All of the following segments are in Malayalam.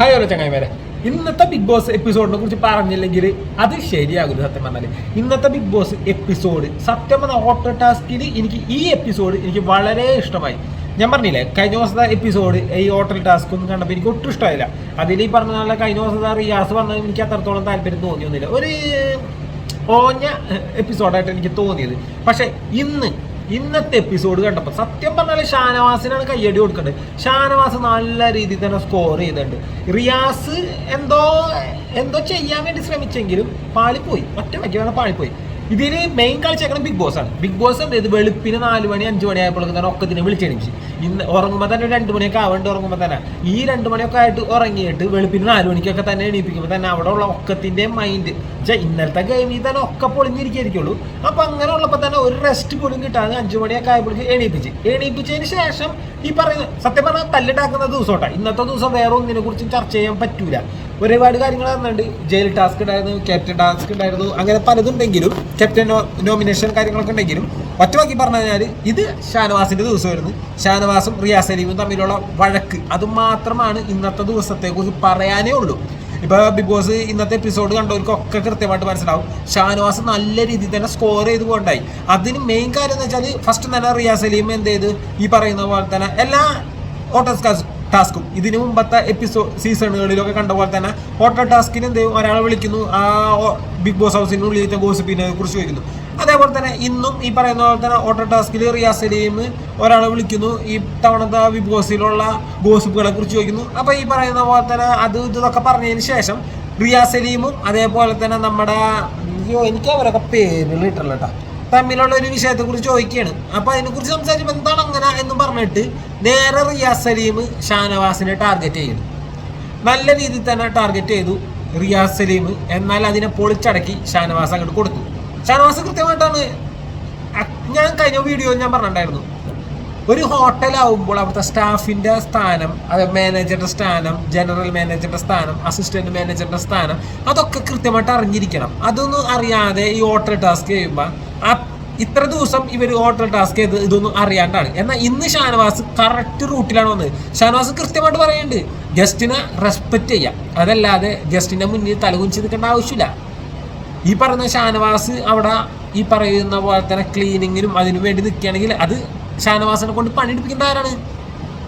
ഹായ് ഓരോ ചങ്ങായിമാരെ. ഇന്നത്തെ ബിഗ് ബോസ് എപ്പിസോഡിനെ കുറിച്ച് പറഞ്ഞില്ലെങ്കിൽ അത് ശരിയാകില്ല സത്യം പറഞ്ഞാൽ ഇന്നത്തെ ബിഗ് ബോസ് എപ്പിസോഡ് സത്യം പറഞ്ഞ ഓട്ടോ ടാസ്കിൽ എനിക്ക് ഈ എപ്പിസോഡ് എനിക്ക് വളരെ ഇഷ്ടമായി. ഞാൻ പറഞ്ഞില്ലേ കഴിഞ്ഞ ദിവസത്തെ എപ്പിസോഡ് ഈ ഹോട്ടൽ ടാസ്ക് ഒന്നും കണ്ടപ്പോൾ എനിക്ക് ഒട്ടും ഇഷ്ടമായില്ല. അതിൽ ഈ പറഞ്ഞ പോലെ കഴിഞ്ഞ ദിവസത്തെ റിയാസ് പറഞ്ഞത് എനിക്ക് അത്രത്തോളം താല്പര്യം തോന്നിയൊന്നുമില്ല. ഒരു ഓഞ്ഞ എപ്പിസോഡായിട്ട് എനിക്ക് തോന്നിയത്. പക്ഷേ ഇന്ന് ഇന്നത്തെ എപ്പിസോഡ് കണ്ടപ്പോൾ സത്യം പറഞ്ഞാൽ ഷാനവാസിനാണ് കയ്യടി കൊടുക്കേണ്ടത് ഷാനവാസ് നല്ല രീതിയിൽ തന്നെ സ്കോർ ചെയ്തിട്ടുണ്ട്. റിയാസ് എന്തോ എന്തോ ചെയ്യാൻ വേണ്ടി ശ്രമിച്ചെങ്കിലും പാളിപ്പോയി. ഒറ്റ വയ്ക്കാണ് പാളിപ്പോയി. ഇതിൽ മെയിൻ കളിച്ചേക്കണം ബിഗ് ബോസ് ആണ്. ബിഗ് ബോസ് എന്ത് വെളുപ്പിന് നാല് മണി അഞ്ച് മണി ആയപ്പോഴൊക്കെ തന്നെ ഒക്കത്തിനെ വിളിച്ചെണിച്ച്. ഇന്ന് ഉറങ്ങുമ്പോൾ തന്നെ രണ്ട് മണിയൊക്കെ ആവേണ്ട ഉറങ്ങുമ്പോൾ തന്നെ. ഈ രണ്ട് മണിയൊക്കെ ആയിട്ട് ഉറങ്ങിയിട്ട് വെളുപ്പിന് നാല് മണിക്കൊക്കെ തന്നെ എണീപ്പിക്കുമ്പോൾ തന്നെ അവിടെ ഉള്ള ഒക്കത്തിന്റെ മൈൻഡ് ഇന്നലത്തെ ഗെയിമിൽ തന്നെ ഒക്കെ പൊളിഞ്ഞിരിക്കുള്ളൂ അപ്പൊ അങ്ങനെ ഉള്ളപ്പോൾ തന്നെ ഒരു റെസ്റ്റ് പോലും കിട്ടാതെ അഞ്ച് മണിയൊക്കെ ആയപ്പോഴേക്ക് എണീപ്പിച്ച്. എണീപ്പിച്ചതിന് ശേഷം ഈ പറയുന്ന സത്യം പറഞ്ഞാൽ തല്ലിട്ടാക്കുന്ന ദിവസം ഇന്നത്തെ ദിവസം വേറെ ഒന്നിനെ കുറിച്ചും ചർച്ച ചെയ്യാൻ പറ്റൂല. ഒരുപാട് കാര്യങ്ങൾ വന്നിട്ടുണ്ട് ജയിൽ ടാസ്ക് ഉണ്ടായിരുന്നു ക്യാപ്റ്റൻ ടാസ്ക് ഉണ്ടായിരുന്നു അങ്ങനെ പലതുണ്ടെങ്കിലും ക്യാപ്റ്റൻ നോമിനേഷൻ കാര്യങ്ങളൊക്കെ ഉണ്ടെങ്കിലും ഒറ്റവാക്കി പറഞ്ഞു കഴിഞ്ഞാൽ ഇത് ഷാനവാസിന്റെ ദിവസമായിരുന്നു. ഷാനവാസും റിയാസ് അലീമും തമ്മിലുള്ള വഴക്ക് അത് മാത്രമാണ് ഇന്നത്തെ ദിവസത്തെ കുറിച്ച് പറയാനേ ഉള്ളൂ. ഇപ്പൊ ബിഗ് ബോസ് ഇന്നത്തെ എപ്പിസോഡ് കണ്ടവർക്കൊക്കെ കൃത്യമായിട്ട് മനസ്സിലാവും. ഷാനവാസ് നല്ല രീതിയിൽ തന്നെ സ്കോർ ചെയ്ത് പോകണ്ടായി. അതിന് മെയിൻ കാര്യം എന്ന് വെച്ചാൽ ഫസ്റ്റ് തന്നെ റിയാസ് അലീം എന്ത് ചെയ്ത്? ഈ പറയുന്ന പോലെ തന്നെ എല്ലാ ഓട്ടോസ് ടാസ്കും. ഇതിനു മുമ്പത്തെ എപ്പിസോഡ് സീസണുകളിലൊക്കെ കണ്ട പോലെ തന്നെ ഓട്ടോ ടാസ്കിന് എന്ത് ഒരാളെ വിളിക്കുന്നു. ആ ബിഗ് ബോസ് ഹൗസിനുള്ളിലത്തെ ഗോസിപ്പിനെ കുറിച്ച് ചോദിക്കുന്നു. അതേപോലെ തന്നെ ഇന്നും ഈ പറയുന്ന പോലെ തന്നെ ഓട്ടോ ടാസ്കിൽ റിയാസ് ഒരാളെ വിളിക്കുന്നു. ഈ തവണത്തെ ബിഗ് ബോസിലുള്ള ഗോസിപ്പുകളെ കുറിച്ച് ചോദിക്കുന്നു. അപ്പോൾ ഈ പറയുന്ന പോലെ തന്നെ അത് ഇതൊക്കെ പറഞ്ഞതിന് ശേഷം റിയാസ് സലീമും അതേപോലെ തന്നെ നമ്മുടെ അയ്യോ എനിക്ക് അവരൊക്കെ പേരുകൾ കേട്ടോ. തമ്മിലുള്ള ഒരു വിഷയത്തെ കുറിച്ച് ചോദിക്കുകയാണ്. അപ്പൊ അതിനെക്കുറിച്ച് കുറിച്ച് സംസാരിച്ചപ്പോൾ എന്താണ് അങ്ങനെ എന്ന് പറഞ്ഞിട്ട് നേരെ റിയാസ് സലീം ഷാനവാസിനെ ടാർഗറ്റ് ചെയ്യുന്നു. നല്ല രീതിയിൽ തന്നെ ടാർഗറ്റ് ചെയ്തു റിയാസ് സലീം. എന്നാൽ അതിനെ പൊളിച്ചടക്കി ഷാനവാസ് അങ്ങോട്ട് കൊടുത്തു. ഷാനവാസ് കൃത്യമായിട്ടാണ് ഞാൻ കഴിഞ്ഞ വീഡിയോ ഞാൻ പറഞ്ഞിട്ടുണ്ടായിരുന്നു. ഒരു ഹോട്ടലാവുമ്പോൾ അവിടുത്തെ സ്റ്റാഫിന്റെ സ്ഥാനം അത് മാനേജറുടെ സ്ഥാനം ജനറൽ മാനേജറുടെ സ്ഥാനം അസിസ്റ്റന്റ് മാനേജറുടെ സ്ഥാനം അതൊക്കെ കൃത്യമായിട്ട് അറിഞ്ഞിരിക്കണം. അതൊന്നും അറിയാതെ ഈ ഹോട്ടൽ ടാസ്ക് ചെയ്യുമ്പോൾ ആ ഇത്ര ദിവസം ഇവർ ഹോട്ടൽ ടാസ്ക് ചെയ്ത് ഇതൊന്നും അറിയാണ്ടാണ്. എന്നാൽ ഇന്ന് ഷാനവാസ് കറക്റ്റ് റൂട്ടിലാണ് വന്നത്. ഷാനവാസ് കൃത്യമായിട്ട് പറയുന്നുണ്ട് ഗസ്റ്റിനെ റെസ്പെക്റ്റ് ചെയ്യാം. അതല്ലാതെ ഗസ്റ്റിന്റെ മുന്നിൽ തലകുഞ്ചി നിൽക്കേണ്ട ആവശ്യമില്ല. ഈ പറയുന്ന ഷാനവാസ് അവിടെ ഈ പറയുന്ന പോലെ തന്നെ ക്ലീനിങ്ങിനും അതിനു വേണ്ടി നിൽക്കുകയാണെങ്കിൽ അത് ഷാനവാസിനെ കൊണ്ട് പണിയെടുപ്പിക്കേണ്ട ആരാണ്?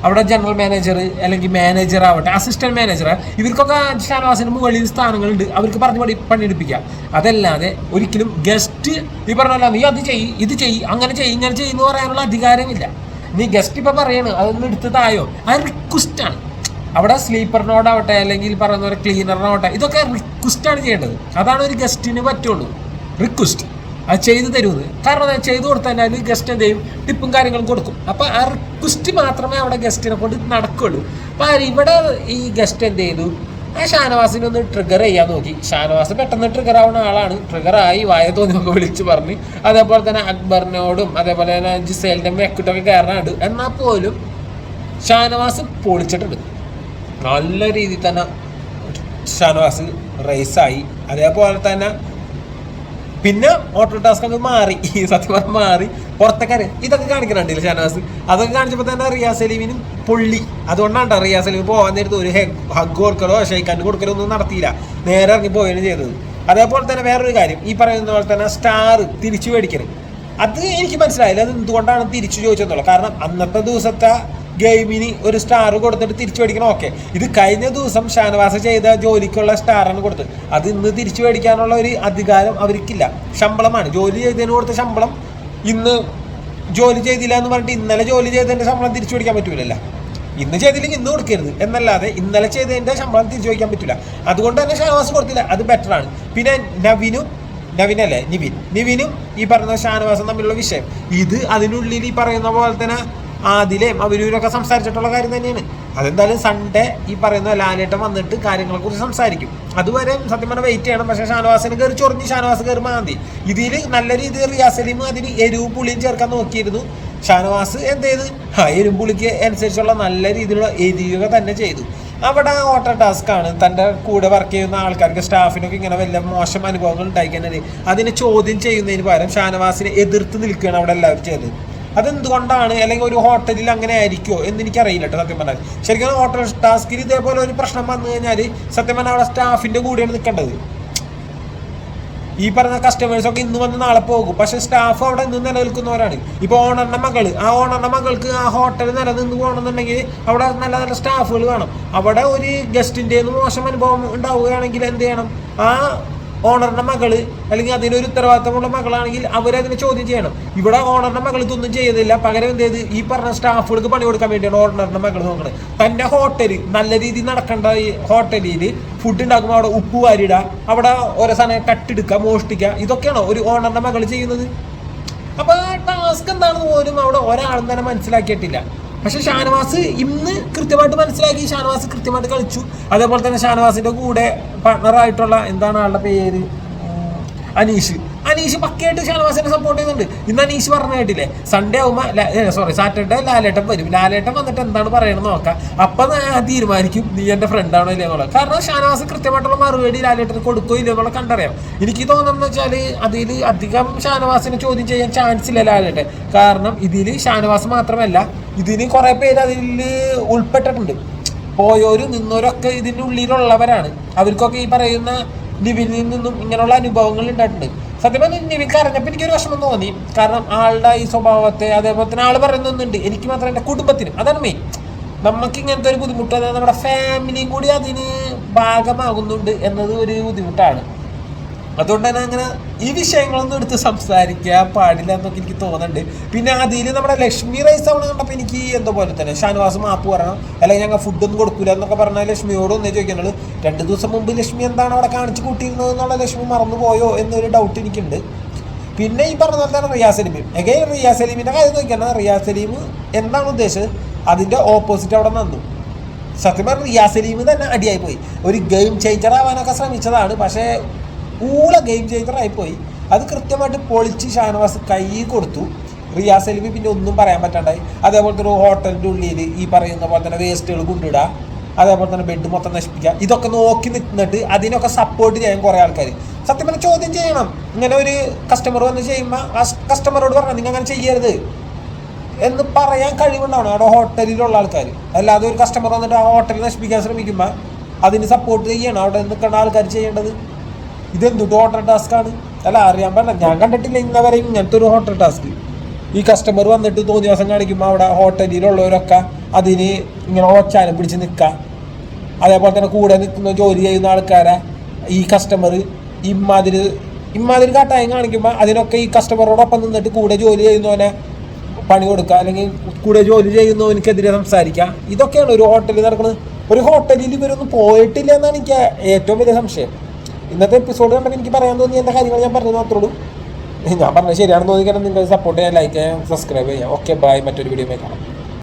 അവിടെ ജനറൽ മാനേജർ അല്ലെങ്കിൽ മാനേജർ ആവട്ടെ അസിസ്റ്റന്റ് മാനേജർ ഇവർക്കൊക്കെ ഷാനവാസിന് മുകളിൽ സ്ഥാനങ്ങളുണ്ട്. അവർക്ക് പറഞ്ഞു പണി പണിയെടുപ്പിക്കാം അതല്ലാതെ ഒരിക്കലും ഗസ്റ്റ് ഈ പറഞ്ഞല്ല നീ അത് ചെയ്യ് ഇത് ചെയ്യ് അങ്ങനെ ചെയ്യ് ഇങ്ങനെ ചെയ്യുന്ന പറയാനുള്ള അധികാരമില്ല. നീ ഗസ്റ്റ് ഇപ്പം പറയാണ് അതൊന്നും എടുത്ത് തായോ? റിക്വസ്റ്റ് ആണ്. അവിടെ സ്ലീപ്പറിനോടാവട്ടെ അല്ലെങ്കിൽ പറയുന്ന ക്ലീനറിനോട്ടെ ഇതൊക്കെ റിക്വസ്റ്റ് ആണ് ചെയ്യേണ്ടത്. അതാണ് ഒരു ഗസ്റ്റിന് പറ്റുള്ളൂ. റിക്വസ്റ്റ് അത് ചെയ്തു തരുന്നത് കാരണം അത് ചെയ്തു കൊടുത്താൽ ഗസ്റ്റ് എന്ത് ടിപ്പും കാര്യങ്ങളും കൊടുക്കും. അപ്പൊ ആ റിക്വസ്റ്റ് മാത്രമേ അവിടെ ഗസ്റ്റിനെ കൊണ്ട് നടക്കുള്ളൂ. അപ്പൊ ആര് ഇവിടെ ഈ ഗസ്റ്റ് എന്ത് ചെയ്തു? ആ ഷാനവാസിനെ ഒന്ന് ട്രിഗർ ചെയ്യാൻ നോക്കി. ഷാനവാസ് പെട്ടെന്ന് ട്രിഗർ ആവുന്ന ആളാണ്. ട്രിഗർ ആയി വായ നമുക്ക് വിളിച്ച് പറഞ്ഞ്. അതേപോലെ തന്നെ അക്ബറിനോടും അതേപോലെ തന്നെ ജിസേലിന്റെ മെക്കുട്ടൊക്കെ കയറാനുണ്ട്. എന്നാൽ പോലും ഷാനവാസ് പൊളിച്ചിട്ടുണ്ട്. നല്ല രീതിയിൽ തന്നെ ഷാനവാസ് റേസായി അതേപോലെ തന്നെ പിന്നെ ഓട്ടോ ടാസ്ക് അങ്ങ് മാറി. ഈ സത്യം പറഞ്ഞാൽ മാറി. പുറത്തേക്കാര് ഇതൊക്കെ കാണിക്കുന്നുണ്ടല്ലേ ഷാനവാസ്? അതൊക്കെ കാണിച്ചപ്പോൾ തന്നെ റിയാസ് അലീമിനും പൊള്ളി. അതുകൊണ്ടാണ് റിയാസ് സലീം പോകാൻ നേരത്ത് ഒരു ഹഗ് കൊടുക്കലോ ഷെയ്ക്കാൻഡ് കൊടുക്കലോ ഒന്നും നടത്തിയില്ല. നേരെ ഇറങ്ങി പോവുകയാണ് ചെയ്തത്. അതേപോലെ തന്നെ വേറൊരു കാര്യം. ഈ പറയുന്ന പോലെ തന്നെ സ്റ്റാർ തിരിച്ചു മേടിക്കരുത് അത് എനിക്ക് മനസ്സിലായില്ല. അത് എന്തുകൊണ്ടാണ് തിരിച്ചു ചോദിച്ചെന്നുള്ളത്? കാരണം അന്നത്തെ ദിവസത്തെ ഗെയിമിന് ഒരു സ്റ്റാർ കൊടുത്തിട്ട് തിരിച്ചു മേടിക്കണം. ഓക്കെ ഇത് കഴിഞ്ഞ ദിവസം ഷാനവാസ് ചെയ്ത ജോലിക്കുള്ള സ്റ്റാറാണ് കൊടുത്തത്. അത് ഇന്ന് തിരിച്ചു മേടിക്കാനുള്ള ഒരു അധികാരം അവർക്കില്ല. ശമ്പളമാണ്. ജോലി ചെയ്തതിന് കൊടുത്ത ശമ്പളം ഇന്ന് ജോലി ചെയ്തില്ല എന്ന് പറഞ്ഞിട്ട് ഇന്നലെ ജോലി ചെയ്തതിന്റെ ശമ്പളം തിരിച്ചു മേടിക്കാൻ പറ്റൂലല്ല. ഇന്ന് ചെയ്തില്ലെങ്കിൽ ഇന്ന് കൊടുക്കരുത്. എന്നല്ലാതെ ഇന്നലെ ചെയ്തതിന്റെ ശമ്പളം തിരിച്ചു ചോദിക്കാൻ പറ്റില്ല അതുകൊണ്ട് തന്നെ ഷാനവാസ് കൊടുത്തില്ല. അത് ബെറ്ററാണ് പിന്നെ നവിനും നവിനല്ലേ? നിവിൻ. നിവിനും ഈ പറയുന്ന ഷാനവാസും തമ്മിലുള്ള വിഷയം. ഇത് അതിനുള്ളിൽ ഈ പറയുന്ന പോലെ തന്നെ ആദിലേം അവരൂരൊക്കെ സംസാരിച്ചിട്ടുള്ള കാര്യം തന്നെയാണ്. അതെന്തായാലും സൺഡേ ഈ പറയുന്ന ലാലേട്ടൻ വന്നിട്ട് കാര്യങ്ങളെ കുറിച്ച് സംസാരിക്കും. അതുവരെ സത്യം പറഞ്ഞാൽ വെയിറ്റ് ചെയ്യണം. പക്ഷേ ഷാനവാസിന് കയറി ചൊറിഞ്ഞ് ഷാനവാസ് കയറി മാന്തി. ഇതിൽ നല്ല രീതിയിൽ റിയാസലിയും സലീം അതിന് എരിവും പുളിയും ചേർക്കാൻ നോക്കിയിരുന്നു. ഷാനവാസ് എന്ത് ചെയ്ത്? ആ എരിവും പുളിക്ക് അനുസരിച്ചുള്ള നല്ല രീതിയിലുള്ള എരിയുക തന്നെ ചെയ്തു. അവിടെ ഓട്ട ടാസ്ക് ആണ്. തന്റെ കൂടെ വർക്ക് ചെയ്യുന്ന ആൾക്കാർക്ക് സ്റ്റാഫിനൊക്കെ ഇങ്ങനെ വലിയ മോശം അനുഭവങ്ങൾ ഉണ്ടായിക്കാൻ അതിനെ ചോദ്യം ചെയ്യുന്നതിന് പകരം ഷാനവാസിനെ എതിർത്ത് നിൽക്കുകയാണ് അവിടെ എല്ലാവരും ചെയ്തത്. അതെന്തുകൊണ്ടാണ്? അല്ലെങ്കിൽ ഒരു ഹോട്ടലിൽ അങ്ങനെ ആയിരിക്കുമോ എന്ന് എനിക്കറിയില്ല കേട്ടോ സത്യം പറഞ്ഞാൽ. ശരിക്കും ഹോട്ടൽ ടാസ്കിൽ ഇതേപോലെ ഒരു പ്രശ്നം വന്നു കഴിഞ്ഞാൽ സത്യം പറഞ്ഞാൽ അവിടെ സ്റ്റാഫിന്റെ കൂടെയാണ് നിൽക്കേണ്ടത് ഈ പറഞ്ഞ കസ്റ്റമേഴ്സൊക്കെ ഇന്ന് വന്ന് നാളെ പോകും. പക്ഷെ സ്റ്റാഫ് അവിടെ ഇന്ന് നിലനിൽക്കുന്നവരാണ്. ഇപ്പൊ ഓണറിന്റെ മകൾ ആ ഓണറിന്റെ മകൾക്ക് ആ ഹോട്ടൽ നിലനിന്ന് പോകണമെന്നുണ്ടെങ്കിൽ അവിടെ നല്ല നല്ല സ്റ്റാഫുകൾ വേണം. അവിടെ ഒരു ഗസ്റ്റിന്റെ മോശം അനുഭവം ഉണ്ടാവുകയാണെങ്കിൽ എന്ത് ചെയ്യണം? ആ ഓണറിന്റെ മകൾ അല്ലെങ്കിൽ അതിനൊരു ഉത്തരവാദിത്തമുള്ള മകളാണെങ്കിൽ അവരതിനെ ചോദ്യം ചെയ്യണം. ഇവിടെ ഓണറിന്റെ മകൾ ഇതൊന്നും ചെയ്യുന്നില്ല. പകരം എന്ത് ചെയ്ത്? ഈ പറഞ്ഞ സ്റ്റാഫുകൾക്ക് പണി കൊടുക്കാൻ വേണ്ടിയാണ് ഓണറിന്റെ മകൾ നോക്കണത്. തന്റെ ഹോട്ടൽ നല്ല രീതിയിൽ നടക്കേണ്ട ഈ ഹോട്ടലിൽ ഫുഡ് ഉണ്ടാക്കുമ്പോൾ അവിടെ ഉപ്പ് വാരിടുക അവിടെ ഓരോ സാധനം കട്ടെടുക്കുക മോഷ്ടിക്കുക ഇതൊക്കെയാണോ ഒരു ഓണറിന്റെ മകൾ ചെയ്യുന്നത്? അപ്പൊ ടാസ്ക് എന്താണെന്ന് പോലും അവിടെ ഒരാളും തന്നെ മനസ്സിലാക്കിയിട്ടില്ല. പക്ഷെ ഷാനവാസ് ഇന്ന് കൃത്യമായിട്ട് മനസ്സിലാക്കി. ഷാനവാസ് കൃത്യമായിട്ട് കളിച്ചു. അതേപോലെ തന്നെ ഷാനവാസിന്റെ കൂടെ പാർട്ണറായിട്ടുള്ള എന്താണ് ആളുടെ പേര്? അനീഷ്. അനീഷ് പക്കയായിട്ട് ഷാനവാസിനെ സപ്പോർട്ട് ചെയ്യുന്നുണ്ട്. ഇന്ന് അനീഷ് പറഞ്ഞ കേട്ടില്ലേ? സൺഡേ ആവുമ്പോൾ സോറി സാറ്റർഡേ ലാലേട്ടൻ വരും. ലാലേട്ടൻ വന്നിട്ട് എന്താണ് പറയണമെന്ന് നോക്കാം. അപ്പൊ തീരുമാനിക്കും നീ ഫ്രണ്ട് ആണോ ഇല്ലേ എന്നുള്ളത്. കാരണം ഷാനവാസ് കൃത്യമായിട്ടുള്ള മറുപടി ലാലേട്ടന് കൊടുക്കോ ഇല്ല എന്നുള്ള കണ്ടറിയാം. എനിക്ക് തോന്നുന്നത് വെച്ചാൽ അതിൽ അധികം ഷാനവാസിനെ ചോദ്യം ചെയ്യാൻ ചാൻസ് ഇല്ല ലാലേട്ടൻ. കാരണം ഇതിൽ ഷാനവാസ് മാത്രമല്ല ഇതിന് കുറെ പേര് അതിൽ ഉൾപ്പെട്ടിട്ടുണ്ട്. പോയോരും നിന്നോരൊക്കെ ഇതിന്റെ ഉള്ളിലുള്ളവരാണ്. അവർക്കൊക്കെ ഈ പറയുന്ന ലിവിൽ നിന്നും ഇങ്ങനെയുള്ള അനുഭവങ്ങൾ ഉണ്ടായിട്ടുണ്ട്. സത്യം പറഞ്ഞാൽ നിവിക്ക് അറിഞ്ഞപ്പോൾ എനിക്കൊരു വിഷമം തോന്നി. കാരണം ആളുടെ ഈ സ്വഭാവത്തെ അതേപോലെ തന്നെ ആൾ പറയുന്നൊന്നുണ്ട് എനിക്ക് മാത്രം എന്റെ കുടുംബത്തിനും. അതാണ് മെയിൻ നമുക്ക് ഇങ്ങനത്തെ ഒരു ബുദ്ധിമുട്ട് അതായത് നമ്മുടെ ഫാമിലിയും കൂടി അതിന് ഭാഗമാകുന്നുണ്ട് എന്നത് ഒരു ബുദ്ധിമുട്ടാണ്. അതുകൊണ്ട് തന്നെ അങ്ങനെ ഈ വിഷയങ്ങളൊന്നും എടുത്ത് സംസാരിക്കാൻ പാടില്ല എന്നൊക്കെ എനിക്ക് തോന്നുന്നുണ്ട്. പിന്നെ അതിൽ നമ്മുടെ ലക്ഷ്മി റൈസ് അവൾ കണ്ടപ്പോൾ എനിക്ക് എന്തോ പോലെ തന്നെ. ഷാനുവാസ് മാപ്പ് പറയണം. അല്ലെങ്കിൽ ഞങ്ങൾ ഫുഡൊന്നും കൊടുക്കൂല എന്നൊക്കെ പറഞ്ഞാൽ ലക്ഷ്മിയോട് ഒന്നേ ചോദിക്കാനുള്ളൂ. രണ്ട് ദിവസം മുമ്പ് ലക്ഷ്മി എന്താണ് അവിടെ കാണിച്ചു കൂട്ടിയിരുന്നത് എന്നുള്ള ലക്ഷ്മി മറന്നു പോയോ എന്നൊരു ഡൗട്ട് എനിക്കുണ്ട്. പിന്നെ ഈ പറഞ്ഞ പോലെ തന്നെ റിയാസ് സലീം. എഗൈ റിയാസ് സലീമിന്റെ കാര്യം നോക്കിയാണ് റിയാസ് സലീം എന്താണ് ഉദ്ദേശിച്ചത്? അതിന്റെ ഓപ്പോസിറ്റ് അവിടെ നിന്നു. സത്യം പറഞ്ഞാൽ റിയാസ് സലീം തന്നെ അടിയായി പോയി ഒരു ഗെയിം ചേഞ്ചർ ആവാനൊക്കെ ശ്രമിച്ചതാണ്. പക്ഷേ ഊള ഗെയിം ചേഞ്ചർ പോയി അത് കൃത്യമായിട്ട് പൊളിച്ച് ഷാനവാസ് കൈ കൊടുത്തു. റിയാസ് അലിമി പിന്നെ ഒന്നും പറയാൻ പറ്റാണ്ടായി. അതേപോലെ തന്നെ ഹോട്ടലിന്റെ ഉള്ളിൽ ഈ പറയുന്ന പോലെ തന്നെ വേസ്റ്റുകൾ കൊണ്ടിടുക അതേപോലെ തന്നെ ബെഡ് മൊത്തം നശിപ്പിക്കുക ഇതൊക്കെ നോക്കി നിന്നിട്ട് അതിനൊക്കെ സപ്പോർട്ട് ചെയ്യാൻ കുറേ ആൾക്കാർ സത്യം പറഞ്ഞാൽ ചോദ്യം ചെയ്യണം. ഇങ്ങനെ ഒരു കസ്റ്റമർ വന്ന് ചെയ്യുമ്പോൾ ആ കസ്റ്റമറോട് പറഞ്ഞാൽ നിങ്ങൾ അങ്ങനെ ചെയ്യരുത് എന്ന് പറയാൻ കഴിവുണ്ടാവണം. അവിടെ ഹോട്ടലിലുള്ള ആൾക്കാർ അല്ലാതെ ഒരു കസ്റ്റമർ വന്നിട്ട് ആ ഹോട്ടൽ നശിപ്പിക്കാൻ ശ്രമിക്കുമ്പോൾ അതിന് സപ്പോർട്ട് ചെയ്യണം. അവിടെ നിൽക്കേണ്ട ആൾക്കാർ ചെയ്യേണ്ടത്. ഇതെന്തുട്ട് ഹോട്ടൽ ടാസ്ക് ആണ്? അല്ല അറിയാൻ പാടില്ല. ഞാൻ കണ്ടിട്ടില്ല ഇന്നവരെയും ഇങ്ങനത്തെ ഒരു ഹോട്ടൽ ടാസ്ക് ഈ കസ്റ്റമർ വന്നിട്ട് തോന്നി ദിവസം കാണിക്കുമ്പോൾ അവിടെ ഹോട്ടലിലുള്ളവരൊക്കെ അതിന് ഇങ്ങനെ ഓച്ചാനം പിടിച്ച് നിൽക്കുക അതേപോലെ തന്നെ കൂടെ നിൽക്കുന്ന ജോലി ചെയ്യുന്ന ആൾക്കാരെ ഈ കസ്റ്റമർ ഇമ്മാതിരി ഇമ്മാതിരി കാട്ടായം കാണിക്കുമ്പോൾ അതിനൊക്കെ ഈ കസ്റ്റമറോടൊപ്പം നിന്നിട്ട് കൂടെ ജോലി ചെയ്യുന്നവനെ പണി കൊടുക്കുക അല്ലെങ്കിൽ കൂടെ ജോലി ചെയ്യുന്നവനക്കെതിരെ സംസാരിക്കുക ഇതൊക്കെയാണ് ഒരു ഹോട്ടലിൽ നടക്കുന്നത് ഒരു ഹോട്ടലിൽ ഇവരൊന്നും പോയിട്ടില്ല എന്നാണ് എനിക്ക് ഏറ്റവും വലിയ സംശയം. ഇന്നത്തെ എപ്പിസോഡ് കണ്ടപ്പോൾ എനിക്ക് പറയാൻ തോന്നിയ എന്റെ കാര്യങ്ങൾ ഞാൻ പറഞ്ഞു മാത്രമേ ഉള്ളൂ. ഞാൻ പറഞ്ഞത് ശരിയാണെന്ന് തോന്നിക്കണം നിങ്ങൾ സപ്പോർട്ട് ചെയ്യാൻ ലൈക്ക് ചെയ്യാൻ സബ്സ്ക്രൈബ് ചെയ്യാം. ഓക്കെ ബൈ മറ്റൊരു വീഡിയോ കാണാം.